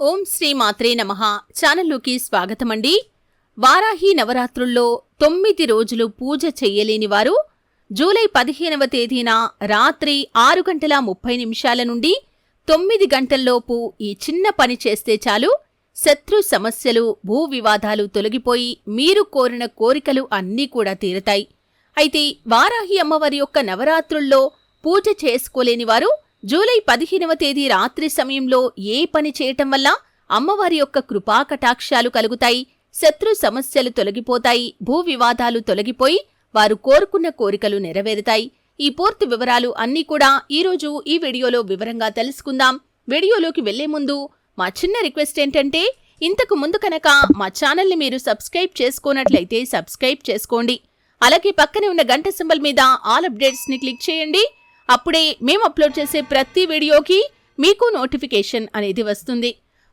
ఓం శ్రీ మాత్రే నమ. ఛానల్లోకి స్వాగతమండి. వారాహి నవరాత్రుల్లో తొమ్మిది రోజులు పూజ చెయ్యలేని వారు జూలై పదిహేనవ తేదీన రాత్రి ఆరు గంటల ముప్పై నిమిషాల నుండి తొమ్మిది గంటల్లోపు ఈ చిన్న పని చేస్తే చాలు. శత్రు సమస్యలు భూ వివాదాలు తొలగిపోయి మీరు కోరిన కోరికలు అన్నీ కూడా తీరతాయి. అయితే వారాహి అమ్మవారి యొక్క నవరాత్రుల్లో పూజ చేసుకోలేని వారు జూలై పదిహేనవ తేదీ రాత్రి సమయంలో ఏ పని చేయటం వల్ల అమ్మవారి యొక్క కృపా కటాక్షాలు కలుగుతాయి శత్రు సమస్యలు తొలగిపోతాయి భూ వివాదాలు తొలగిపోయి వారు కోరుకున్న కోరికలు నెరవేరుతాయి. ఈ పూర్తి వివరాలు అన్నీ కూడా ఈరోజు ఈ వీడియోలో వివరంగా తెలుసుకుందాం. వీడియోలోకి వెళ్ళే ముందు మా చిన్న రిక్వెస్ట్ ఏంటంటే ఇంతకు ముందు కనుక మా ఛానల్ని మీరు సబ్స్క్రైబ్ చేసుకోనట్లయితే సబ్స్క్రైబ్ చేసుకోండి. అలాగే పక్కనే ఉన్న గంట సింబల్ మీద ఆల్ అప్డేట్స్ని క్లిక్ చేయండి. అప్పుడే మేము అప్లోడ్ చేసే ప్రతి వీడియోకి మీకు నోటిఫికేషన్ అనేది వస్తుంది.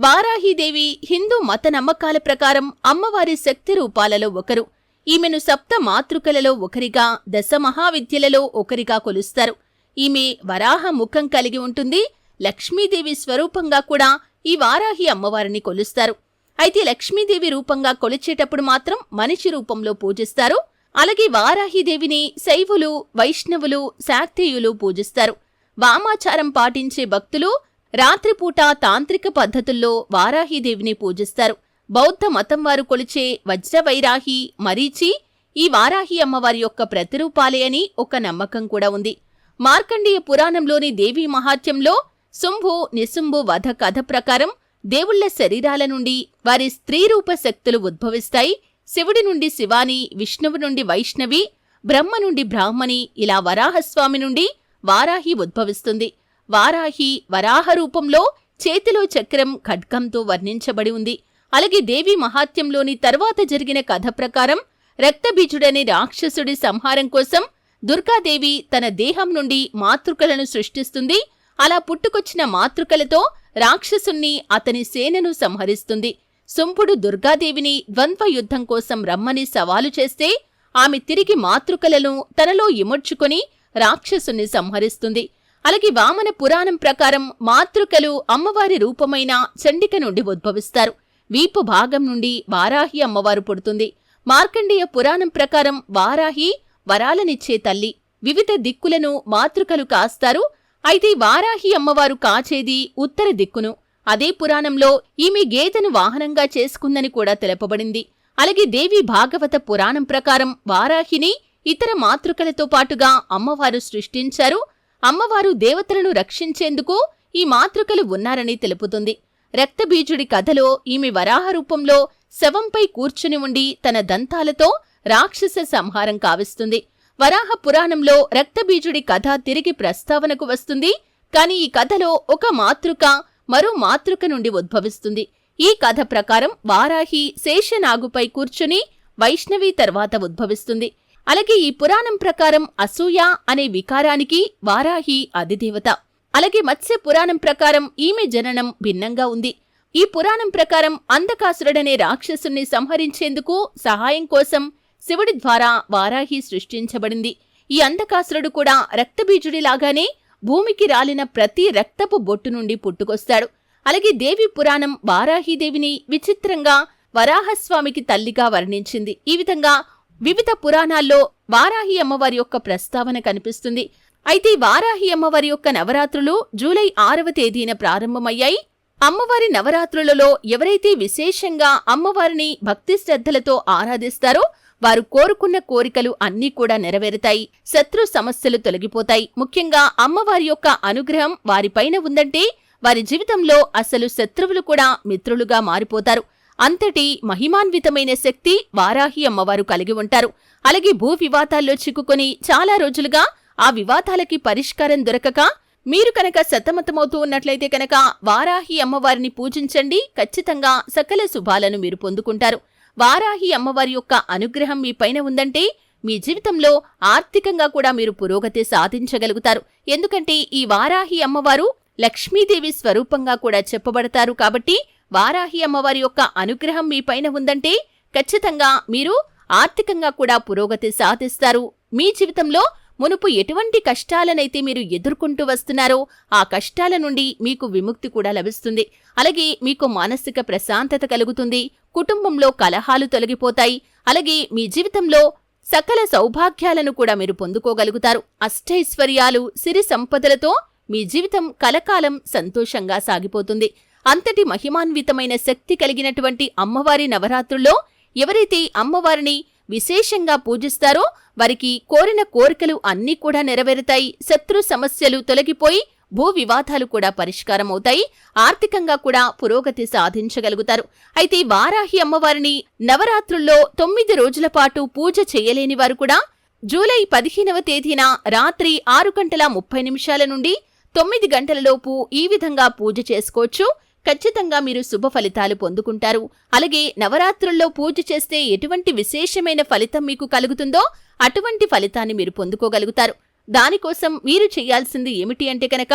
వారాహీదేవి హిందూ మత నమ్మకాల ప్రకారం అమ్మవారి శక్తి రూపాలలో ఒకరు. ఈమెను సప్త మాతృకలలో ఒకరిగా దశ మహావిద్యలలో ఒకరిగా కొలుస్తారు. ఈమె వరాహ ముఖం కలిగి ఉంటుంది. లక్ష్మీదేవి స్వరూపంగా కూడా ఈ వారాహి అమ్మవారిని కొలుస్తారు. అయితే లక్ష్మీదేవి రూపంగా కొలిచేటప్పుడు మాత్రం మనిషి రూపంలో పూజిస్తారు. అలాగే వారాహిదేవిని శైవులు వైష్ణవులు శాక్తేయులు పూజిస్తారు. వామాచారం పాటించే భక్తులు రాత్రిపూట తాంత్రిక పద్ధతుల్లో వారాహిదేవిని పూజిస్తారు. బౌద్ధ మతం వారు కొలిచే వజ్రవైరాహి మరీచి ఈ వారాహి అమ్మవారి యొక్క ప్రతిరూపాలే అని ఒక నమ్మకం కూడా ఉంది. మార్కండేయ పురాణంలోని దేవీ మహాత్యంలో శుంభు నిశుంభు వధ కథ ప్రకారం దేవుళ్ళ శరీరాల నుండి వారి స్త్రీరూప శక్తులు ఉద్భవిస్తాయి. శివుడి నుండి శివాని విష్ణువు నుండి వైష్ణవి బ్రహ్మ నుండి బ్రాహ్మణి ఇలా వరాహస్వామి నుండి వారాహి ఉద్భవిస్తుంది. వారాహి వరాహ రూపంలో చేతిలో చక్రం ఖడ్గంతో వర్ణించబడి ఉంది. అలాగే దేవి మహాత్యంలోని తర్వాత జరిగిన కథ ప్రకారం రక్తబీజుడనే రాక్షసుడి సంహారం కోసం దుర్గాదేవి తన దేహం నుండి మాతృకలను సృష్టిస్తుంది. అలా పుట్టుకొచ్చిన మాతృకలతో రాక్షసుణ్ణి అతని సేనను సంహరిస్తుంది. శుంభుడు దుర్గాదేవిని ద్వంద్వ యుద్ధం కోసం రమ్మని సవాలు చేస్తే ఆమె తిరిగి మాతృకలను తనలో ఇముడ్చుకొని రాక్షసుని సంహరిస్తుంది. అలాగే వామన పురాణం ప్రకారం మాతృకలు అమ్మవారి రూపమైన చండిక నుండి ఉద్భవిస్తారు. వీపు భాగం నుండి వారాహి అమ్మవారు పుడుతుంది. మార్కండేయ పురాణం ప్రకారం వారాహి వరాలనిచ్చే తల్లి. వివిధ దిక్కులను మాతృకలు కాస్తారు. అయితే వారాహి అమ్మవారు కాచేది ఉత్తర దిక్కును. అదే పురాణంలో ఈమె గేదెను వాహనంగా చేసుకుందని కూడా తెలపబడింది. అలాగే దేవి భాగవత పురాణం ప్రకారం వారాహిని ఇతర మాతృకలతో పాటుగా అమ్మవారు సృష్టించారు. అమ్మవారు దేవతలను రక్షించేందుకు ఈ మాతృకలు ఉన్నారని తెలుపుతుంది. రక్తబీజుడి కథలో ఈమె వరాహ రూపంలో శవంపై కూర్చుని ఉండి తన దంతాలతో రాక్షస సంహారం కావిస్తుంది. వరాహ పురాణంలో రక్తబీజుడి కథ తిరిగి ప్రస్తావనకు వస్తుంది. కాని ఈ కథలో ఒక మాతృక మరో మాతృక నుండి ఉద్భవిస్తుంది. ఈ కథ ప్రకారం వారాహి శేషనాగుపై కూర్చుని వైష్ణవి తర్వాత ఉద్భవిస్తుంది. అలాగే ఈ పురాణం ప్రకారం అసూయ అనే వికారానికి వారాహి అధిదేవత. అలాగే మత్స్య పురాణం ప్రకారం ఈమె జననం భిన్నంగా ఉంది. ఈ పురాణం ప్రకారం అంధకాసురుడనే రాక్షసుని సంహరించేందుకు సహాయం కోసం శివుడి ద్వారా వారాహి సృష్టించబడింది. ఈ అంధకాసురుడు కూడా రక్తబీజుడిలాగానే భూమికి రాలిన ప్రతి రక్తపు బొట్టు నుండి పుట్టుకొస్తాడు. అలాగే దేవి పురాణం వారాహీదేవిని విచిత్రంగా వరాహస్వామికి తల్లిగా వర్ణించింది. ఈ విధంగా వివిధ పురాణాల్లో వారాహి అమ్మవారి యొక్క ప్రస్తావన కనిపిస్తుంది. అయితే వారాహి అమ్మవారి యొక్క నవరాత్రులు జూలై ఆరవ తేదీన ప్రారంభమయ్యాయి. అమ్మవారి నవరాత్రులలో ఎవరైతే విశేషంగా అమ్మవారిని భక్తి శ్రద్ధలతో ఆరాధిస్తారో వారు కోరుకున్న కోరికలు అన్నీ కూడా నెరవేరుతాయి. శత్రు సమస్యలు తొలగిపోతాయి. ముఖ్యంగా అమ్మవారి యొక్క అనుగ్రహం వారిపైన ఉందంటే వారి జీవితంలో అసలు శత్రువులు కూడా మిత్రులుగా మారిపోతారు. అంతటి మహిమాన్వితమైన శక్తి వారాహి అమ్మవారు కలిగి ఉంటారు. అలాగే భూ వివాదాల్లో చిక్కుకొని చాలా రోజులుగా ఆ వివాదాలకి పరిష్కారం దొరకక మీరు కనుక సతమతమవుతూ ఉన్నట్లయితే కనుక వారాహి అమ్మవారిని పూజించండి. ఖచ్చితంగా సకల శుభాలను మీరు పొందుకుంటారు. వారాహి అమ్మవారి యొక్క అనుగ్రహం మీ పైన ఉందంటే మీ జీవితంలో ఆర్థికంగా కూడా మీరు పురోగతి సాధించగలుగుతారు. ఎందుకంటే ఈ వారాహి అమ్మవారు లక్ష్మీదేవి స్వరూపంగా కూడా చెప్పబడతారు కాబట్టి వారాహి అమ్మవారి యొక్క అనుగ్రహం మీ పైన ఉందంటే ఖచ్చితంగా మీరు ఆర్థికంగా కూడా పురోగతి సాధిస్తారు. మీ జీవితంలో మునుపు ఎటువంటి కష్టాలనైతే మీరు ఎదుర్కొంటూ వస్తున్నారో ఆ కష్టాల నుండి మీకు విముక్తి కూడా లభిస్తుంది. అలాగే మీకు మానసిక ప్రశాంతత కలుగుతుంది. కుటుంబంలో కలహాలు తొలగిపోతాయి. అలాగే మీ జీవితంలో సకల సౌభాగ్యాలను కూడా మీరు పొందుకోగలుగుతారు. అష్టైశ్వర్యాలు సిరి సంపదలతో మీ జీవితం కలకాలం సంతోషంగా సాగిపోతుంది. అంతటి మహిమాన్వితమైన శక్తి కలిగినటువంటి అమ్మవారి నవరాత్రుల్లో ఎవరైతే అమ్మవారిని విశేషంగా పూజిస్తారో వారికి కోరిన కోరికలు అన్నీ కూడా నెరవేరుతాయి. శత్రు సమస్యలు తొలగిపోయి భూ వివాదాలు కూడా పరిష్కారమవుతాయి. ఆర్థికంగా కూడా పురోగతి సాధించగలుగుతారు. అయితే వారాహి అమ్మవారిని నవరాత్రుల్లో తొమ్మిది రోజుల పాటు పూజ చేయలేని వారు కూడా జూలై పదిహేనవ తేదీన రాత్రి ఆరు గంటల ముప్పై నిమిషాల నుండి తొమ్మిది గంటలలోపు ఈ విధంగా పూజ చేసుకోవచ్చు. ఖచ్చితంగా మీరు శుభ ఫలితాలు పొందుకుంటారు. అలాగే నవరాత్రుల్లో పూజ చేస్తే ఎటువంటి విశేషమైన ఫలితం మీకు కలుగుతుందో అటువంటి ఫలితాన్ని మీరు పొందుకోగలుగుతారు. దానికోసం మీరు చేయాల్సింది ఏమిటి అంటే కనుక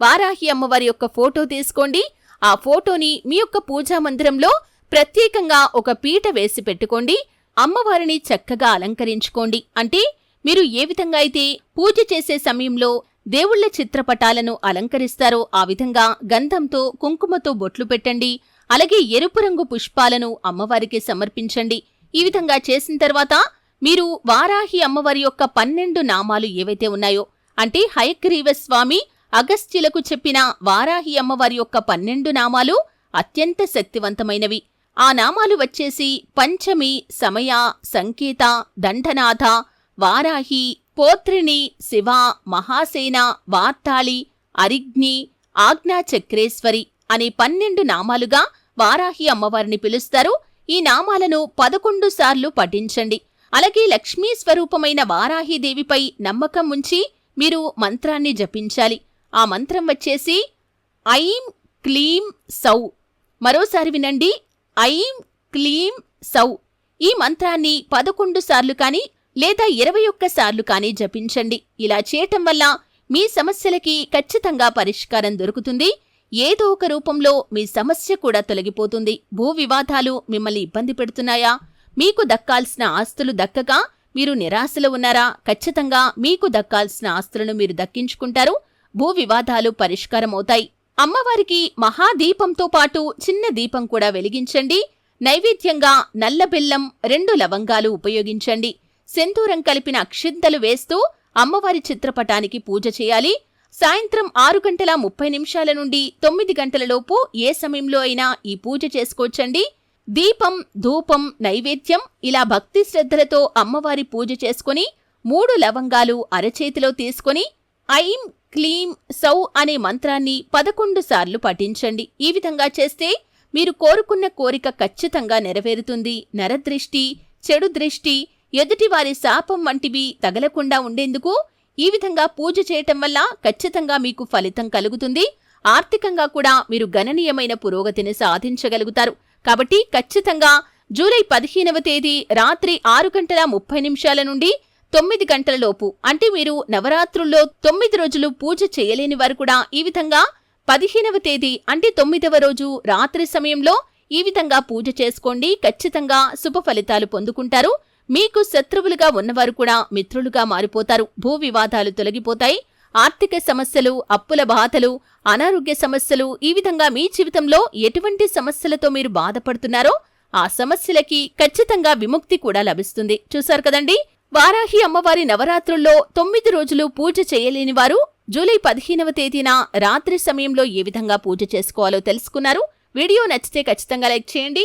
వారాహి అమ్మవారి యొక్క ఫోటో తీసుకోండి. ఆ ఫోటోని మీ యొక్క పూజా మందిరంలో ప్రత్యేకంగా ఒక పీట వేసి పెట్టుకోండి. అమ్మవారిని చక్కగా అలంకరించుకోండి. అంటే మీరు ఏ విధంగా అయితే పూజ చేసే సమయంలో దేవుళ్ళ చిత్రపటాలను అలంకరిస్తారో ఆ విధంగా గంధంతో కుంకుమతో బొట్లు పెట్టండి. అలాగే ఎరుపు రంగు పుష్పాలను అమ్మవారికి సమర్పించండి. ఈ విధంగా చేసిన తర్వాత మీరు వారాహి అమ్మవారి యొక్క పన్నెండు నామాలు ఏవైతే ఉన్నాయో అంటే హయగ్రీవ స్వామి అగస్త్యులకు చెప్పిన వారాహి అమ్మవారి యొక్క పన్నెండు నామాలు అత్యంత శక్తివంతమైనవి. ఆ నామాలు వచ్చేసి పంచమి సమయ సంకేత దండనాథ వారాహి పోత్రిని శివ మహాసేన వార్తాళి అరిగ్ని ఆజ్ఞాచక్రేశ్వరి అనే పన్నెండు నామాలుగా వారాహి అమ్మవారిని పిలుస్తారు. ఈ నామాలను పదకొండు సార్లు పఠించండి. అలాగే లక్ష్మీ స్వరూపమైన వారాహిదేవిపై నమ్మకం ఉంచి మీరు మంత్రాన్ని జపించాలి. ఆ మంత్రం వచ్చేసి ఐం క్లీం సౌ. మరోసారి వినండి ఐం క్లీం సౌ. ఈ మంత్రాన్ని పదకొండు సార్లు కానీ లేదా ఇరవై ఒక్కసార్లు కానీ జపించండి. ఇలా చేయటం వల్ల మీ సమస్యలకి ఖచ్చితంగా పరిష్కారం దొరుకుతుంది. ఏదో ఒక రూపంలో మీ సమస్య కూడా తొలగిపోతుంది. భూ వివాదాలు మిమ్మల్ని ఇబ్బంది పెడుతున్నాయా? మీకు దక్కాల్సిన ఆస్తులు దక్కక మీరు నిరాశలో ఉన్నారా? ఖచ్చితంగా మీకు దక్కాల్సిన ఆస్తులను మీరు దక్కించుకుంటారు. భూ వివాదాలు పరిష్కారమవుతాయి అమ్మవారికి మహాదీపంతో పాటు చిన్న దీపం కూడా వెలిగించండి. నైవేద్యంగా నల్ల బెల్లం రెండు లవంగాలు ఉపయోగించండి. సెందూరం కలిపిన అక్షింతలు వేస్తూ అమ్మవారి చిత్రపటానికి పూజ చేయాలి. సాయంత్రం ఆరు గంటల ముప్పై నిమిషాల నుండి తొమ్మిది గంటలలోపు ఏ సమయంలో అయినా ఈ పూజ చేసుకోవచ్చండి. దీపం ధూపం నైవేద్యం ఇలా భక్తి శ్రద్ధలతో అమ్మవారి పూజ చేసుకుని మూడు లవంగాలు అరచేతిలో తీసుకుని ఐం క్లీం సౌ అనే మంత్రాన్ని పదకొండు సార్లు పఠించండి. ఈ విధంగా చేస్తే మీరు కోరుకున్న కోరిక ఖచ్చితంగా నెరవేరుతుంది. నరదృష్టి చెడు దృష్టి ఎదుటివారి శాపం వంటివి తగలకుండా ఉండేందుకు ఈ విధంగా పూజ చేయటం వల్ల ఖచ్చితంగా మీకు ఫలితం కలుగుతుంది. ఆర్థికంగా కూడా మీరు గణనీయమైన పురోగతిని సాధించగలుగుతారు. కాబట్టి ఖచ్చితంగా జూలై పదిహేనవ తేదీ రాత్రి ఆరు గంటల ముప్పై నిమిషాల నుండి తొమ్మిది గంటల లోపు. అంటే మీరు నవరాత్రుల్లో తొమ్మిది రోజులు పూజ చేయలేని వారు కూడా ఈ విధంగా పదిహేనవ తేదీ అంటే తొమ్మిదవ రోజు రాత్రి సమయంలో ఈ విధంగా పూజ చేసుకోండి. ఖచ్చితంగా శుభ ఫలితాలు పొందుకుంటారు. మీకు శత్రువులుగా ఉన్నవారు కూడా మిత్రులుగా మారిపోతారు. భూ వివాదాలు తొలగిపోతాయి. ఆర్థిక సమస్యలు అప్పుల బాధలు అనారోగ్య సమస్యలు ఈ విధంగా మీ జీవితంలో ఎటువంటి సమస్యలతో మీరు బాధపడుతున్నారో ఆ సమస్యలకి ఖచ్చితంగా విముక్తి కూడా లభిస్తుంది. చూశారు కదండి? వారాహి అమ్మవారి నవరాత్రుల్లో తొమ్మిది రోజులు పూజ చేయలేని వారు జూలై పదిహేనవ తేదీన రాత్రి సమయంలో ఏ విధంగా పూజ చేసుకోవాలో తెలుసుకున్నారు. వీడియో నచ్చితే ఖచ్చితంగా లైక్ చేయండి.